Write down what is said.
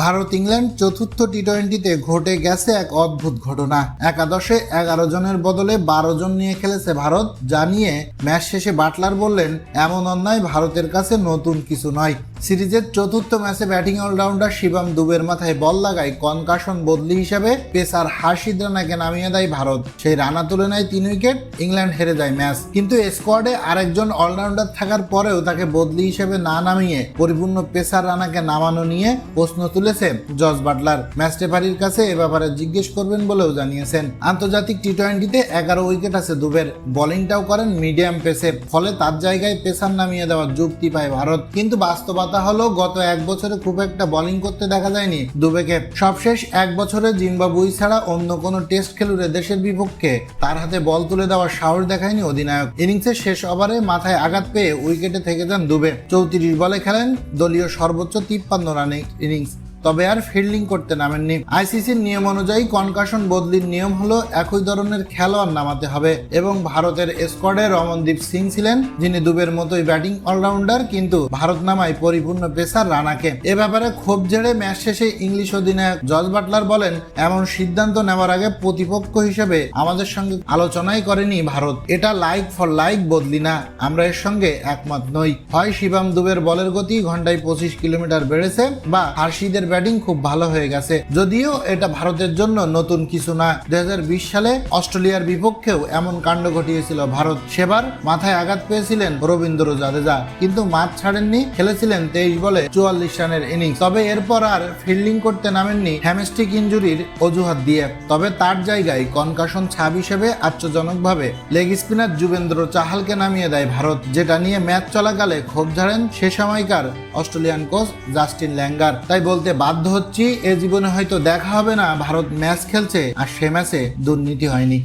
Bharat England চতুর্থ টি টোয়েন্টিতে ঘটে গেছে এক অদ্ভুত ঘটনা। একাদশে এগারো জনের বদলে বারো জন নিয়ে খেলেছে ভারত, যা নিয়ে ম্যাচ শেষে বাটলার বললেন, এমন অন্যায় ভারতের কাছে নতুন কিছু নয়। সিরিজের চতুর্থ ম্যাচে ব্যাটিং অলরাউন্ডার শিবম দুবের মাথায় বল লাগায় কনকাশন বদলি হিসেবে পেসার হার্ষিদ রানাকে নামিয়ে দেয় ভারত। সেই রানা তুলে নেয় তিন উইকেট, ইংল্যান্ড হেরে যায় ম্যাচ। কিন্তু স্কোয়াডে আরেকজন অলরাউন্ডার থাকার পরেও তাকে বদলি হিসেবে না নামিয়ে পরিপূর্ণ পেসার রানাকে নামানো নিয়ে প্রশ্ন তুলেছে জজ বাটলার। ম্যাচ রেফারির কাছে এ ব্যাপারে জিজ্ঞেস করবেন বলেও জানিয়েছেন। আন্তর্জাতিক টি টোয়েন্টিতে এগারো উইকেট আছে দুবের। বোলিংটাও করেন মিডিয়াম পেসে। ফলে তার জায়গায় পেসার নামিয়ে দেওয়ার যুক্তি পায় ভারত। কিন্তু বাস্তবতা হলো, গত এক বছরে খুব একটা বোলিং করতে দেখা যায়নি। দুবেকে সবশেষ এক বছরে জিম্বাবুই ছাড়া অন্য কোনো টেস্ট খেলুড়ে দেশের বিপক্ষে তার হাতে বল তুলে দেওয়ার সাহস দেখায়নি অধিনায়ক। ইনিংসের শেষ ওভারে মাথায় আঘাত পেয়ে উইকেটে থেকে যান দুবে। চৌত্রিশ বলে খেলেন দলীয় সর্বোচ্চ তিপ্পান্ন রানে ইনিংস তবে আর ফিল্ডিং করতে নামেননি। আইসিসির নিয়ম অনুযায়ী কনকাশন বদলির নিয়ম হলো একই ধরনের খেলোয়াড় নামাতে হবে এবং ভারতের স্কোয়াডে রমনদীপ সিং ছিলেন, যিনি দুবের মতোই ব্যাটিং অলরাউন্ডার, কিন্তু ভারত নামায় পরিপূর্ণ পেসার রানাকে। এ ব্যাপারে ক্ষোভ জেড়ে ম্যাচ শেষে ইংলিশ অধিনায়ক জজ বাটলার বলেন, এমন সিদ্ধান্ত নেওয়ার আগে প্রতিপক্ষ হিসেবে আমাদের সঙ্গে আলোচনাই করেনি ভারত। এটা লাইক ফর লাইক বদলি না। আমরা এর সঙ্গে একমত নই। হয় শিবাম দুবের বলের গতি ঘন্টায় পঁচিশ কিলোমিটার বেড়েছে বা হার্ষিদের ব্যাটিং খুব ভালো হয়ে গেছে। যদিও এটা ভারতের জন্য নতুন কিছু না। দুই হাজার বিশ সালে অস্ট্রেলিয়ার বিপক্ষেও এমন কাণ্ড ঘটিয়েছিল ভারত। সেবার মাথায় আঘাত পেয়েছিলেন রবীন্দ্র জাদেজা, কিন্তু মাঠ ছাড়েননি, খেলেছিলেন তেইশ বলে চুয়াল্লিশ রানের ইনিংস। তবে এরপর আর ফিল্ডিং করতে নামেননি হ্যামস্টিক ইঞ্জুরির অজুহাত দিয়ে। তবে তার জায়গায় কনকাশন ছাব হিসেবে আশ্চর্যজনকভাবে লেগ স্পিনার যুবেন্দ্র চাহালকে নামিয়ে দেয় ভারত, যেটা নিয়ে ম্যাচ চলাকালে ক্ষোভ ঝাড়েন সে সময়কার অস্ট্রেলিয়ান কোচ জাস্টিন ল্যাঙ্গার। তাই বলতে বাধ্য হচ্ছি, এ জীবনে হয়তো দেখা হবে না, ভারত ম্যাচ খেলছে, আর সে ম্যাচে দুর্নীতি হয়নি।